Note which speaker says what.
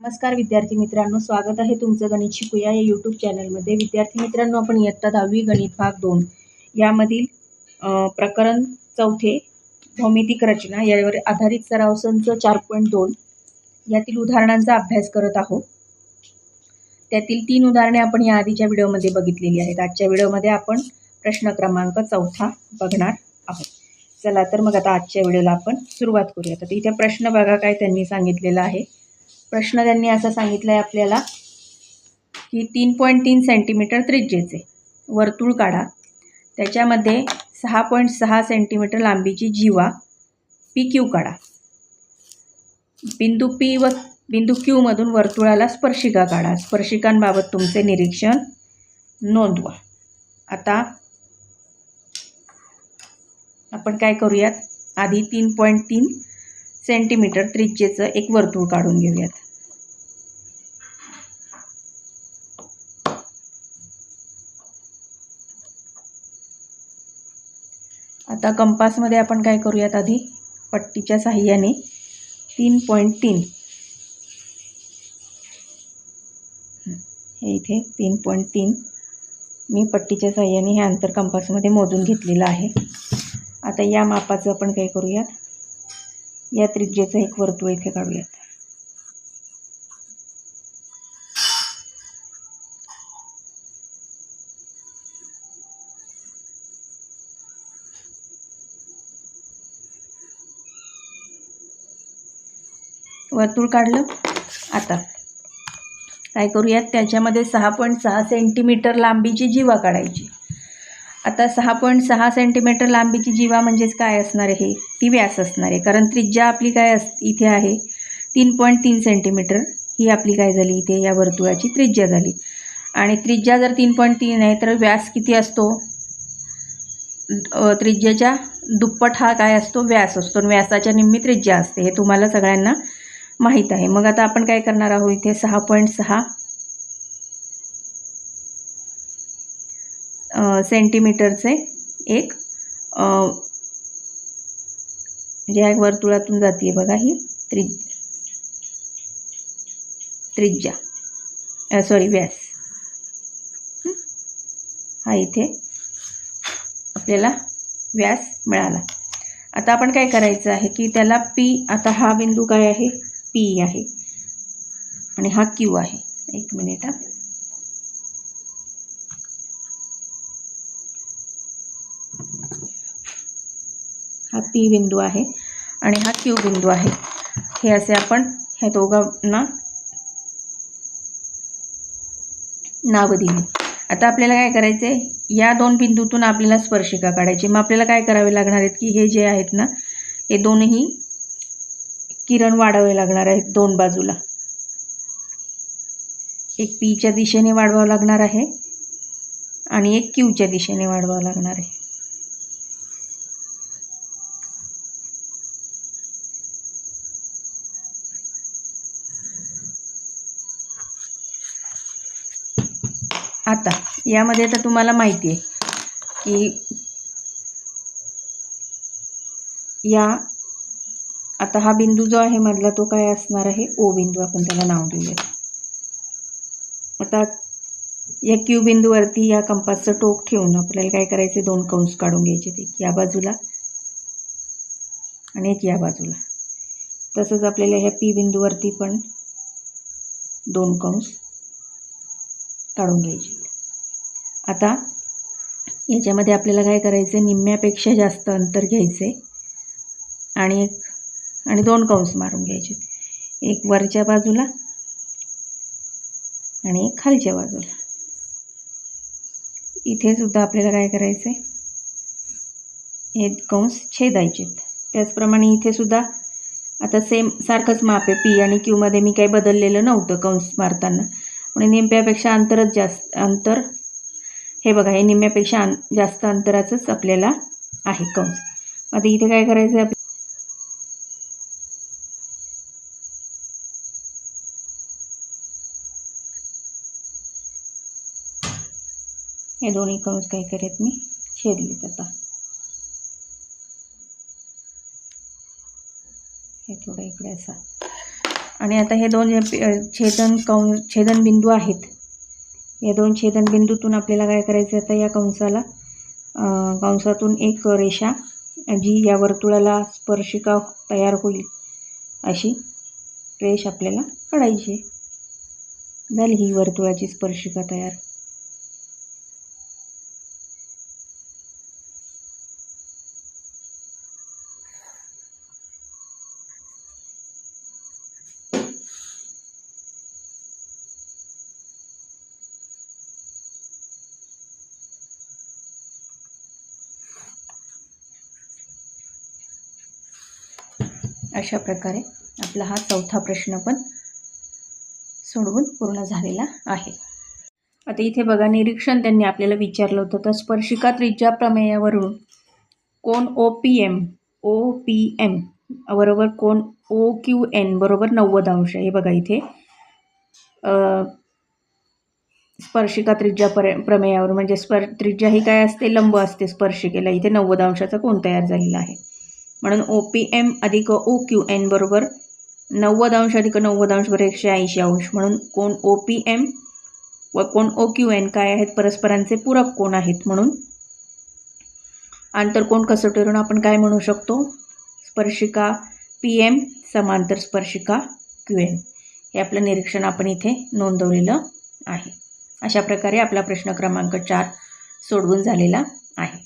Speaker 1: नमस्कार विद्यार्थी मित्रांनो स्वागत आहे तुमचं गणित शिकूया या यूट्यूब चॅनलमध्ये विद्यार्थी मित्रांनो आपण इयत्ता दहावी गणित भाग दोन. यामधील प्रकरण चौथे भौमितिक रचना यावर आधारित सराव संच चार पॉईंट दोन. यातील उदाहरणांचा अभ्यास करत आहोत. त्यातील तीन उदाहरणे आपण या आधीच्या व्हिडिओमध्ये बघितलेली आहेत. आजच्या व्हिडिओमध्ये आपण प्रश्न क्रमांक चौथा बघणार आहोत. चला तर मग आता आजच्या व्हिडिओला आपण सुरुवात करूया. तर इथे प्रश्न बघा काय त्यांनी सांगितलेला आहे. प्रश्न त्यांनी असा सांगितला आहे आपल्याला की तीन पॉईंट तीन सेंटीमीटर त्रिज्येचे वर्तुळ काढा. त्याच्यामध्ये सहा पॉईंट सहा सेंटीमीटर लांबीची जीवा पी क्यू काढा. बिंदू पी व बिंदू क्यूमधून वर्तुळाला स्पर्शिका काढा. स्पर्शिकांबाबत तुमचे निरीक्षण नोंदवा. आता आपण काय करूयात? आधी तीन पॉईंट तीन सेंटीमीटर त्रिज्येचं एक वर्तुळ काढून घेऊयात. आता कंपासमध्ये आपण काय करूयात आधी? पट्टीच्या साह्याने तीन पॉईंट तीन. हे इथे तीन पॉईंट तीन. मी पट्टीच्या साह्याने हे अंतर कंपासमध्ये मोजून घेतलेलं आहे. आता या मापाचं आपण काय करूयात? या त्रिज्येचं एक वर्तुळ इथे काढूयात. वर्तुळ काढलं. आता काय करूयात? त्याच्यामध्ये सहा पॉईंट सहा सेंटीमीटर लांबीची जीवा काढायची. आता सहा पॉईंट सहा सेंटीमीटर लांबीची जीवा म्हणजेच काय असणार आहे? ती व्यास असणार आहे. कारण त्रिज्या आपली काय अस इथे आहे. तीन पॉईंट तीन सेंटीमीटर ही आपली काय झाली? इथे या वर्तुळाची त्रिज्या झाली. आणि त्रिज्या जर तीन पॉईंट तीन आहे तर व्यास किती असतो? त्रिज्याच्या त्रिज्येच्या दुप्पट हा काय असतो? व्यास असतो. आणि व्यासाच्या निम्मी त्रिज्या असते. हे तुम्हाला सगळ्यांना माहीत आहे. मग आता आपण काय करणार आहोत? इथे सहा पॉईंट सहा अ, सेंटीमीटरचे एक म्हणजे ज्या वर्तुळातून जाते बघा ही त्रिज त्रिज्या. सॉरी व्यास. हा? इथे आपल्याला व्यास मिळाला. आता आपण काय करायचं आहे की त्याला पी आता हा बिंदू काय आहे? पी आहे. आणि हा क्यू आहे. एक मिनिट हा. हा पी बिंदू आहे आणि हा क्यू बिंदू आहे. हे असे आपण ह्या दोघांना नावं दिली. आता आपल्याला काय करायचं आहे या दोन बिंदूतून आपल्याला स्पर्शिका काढायची. मग आपल्याला काय करावे लागणार आहेत की हे जे आहेत ना हे दोनही किरण वाढावे लागणार आहेत दोन बाजूला. एक पीच्या दिशेने वाढवावं लागणार आहे आणि एक क्यूच्या दिशेने वाढवावं लागणार आहे. आता यामध्ये आता तुम्हाला माहिती आहे की या आता हा बिंदू जो आहे मधला तो काय असणार आहे? ओ बिंदू आपण त्याला नाव देऊया आता या क्यू बिंदूवरती या कंपासचं टोक ठेवून आपल्याला काय करायचे दोन कंस काढून घ्यायचे ते एक या बाजूला आणि एक या बाजूला. तसंच आपल्याला ह्या पी बिंदूवरती पण दोन कंस काढून घ्यायची. आता याच्यामध्ये आपल्याला काय करायचं निम्म्यापेक्षा जास्त अंतर घ्यायचे आणि एक आणि दोन कंस मारून घ्यायचे. एक वरच्या बाजूला आणि एक खालच्या बाजूला. इथे सुद्धा आपल्याला काय करायचं आहे हे कंस छेदायचे. त्याचप्रमाणे इथे सुद्धा आता सेम सारखंच माप आहे. पी आणि क्यूमध्ये मी काही बदललेलं नव्हतं कंस मारताना. म्हणजे निम्म्यापेक्षा अंतरच जास्त अंतर. हे बघा हे निम्म्यापेक्षा अं जास्त अंतराचंच आपल्याला आहे कंस. आता इथे काय करायचं आहे हे दोन्ही कंस काय करेत मी? छेदलेत आता. हे थोडं इकडे असा. आणि आता हे दोन छेदन कौ छेदनबिंदू आहेत या दोन छेदनबिंदूतून आपल्याला काय करायचं आहे आता या कंसाला? कंसातून एक रेषा जी या वर्तुळाला स्पर्शिका तयार होईल अशी रेष आपल्याला काढायची झाली ही वर्तुळाची स्पर्शिका तयार. अशा प्रकारे आपला हा चौथा प्रश्न पण सोडवून पूर्ण झालेला आहे. आता इथे बघा निरीक्षण त्यांनी आपल्याला विचारलं होतं. तर स्पर्शिका त्रिज्या प्रमेयावरून कोण O P M O P M बरोबर कोण ओ क्यू एन बरोबर नव्वद अंश हे बघा इथे. स्पर्शिका त्रिज्या पर प्रमेयावर म्हणजे स्पर त्रिज्या ही काय असते? लंब असते स्पर्शिकेला. इथे नव्वद अंशाचा कोण तयार झालेला आहे? म्हणून ओ पी एम अधिक ओ क्यू एन बरोबर नव्वद अंश अधिक नव्वद अंश बरोबर एकशे ऐंशी अंश. म्हणून कोण ओ पी एम व कोण ओ क्यू एन काय आहेत? परस्परांचे पूरक कोण आहेत? म्हणून आंतर कोण कसोटीवरून आपण काय म्हणू शकतो? स्पर्शिका पी एम समांतर स्पर्शिका क्यू एन हे आपलं निरीक्षण आपण इथे नोंदवलेलं आहे. अशा प्रकारे आपला प्रश्न क्रमांक चार सोडवून झालेला आहे.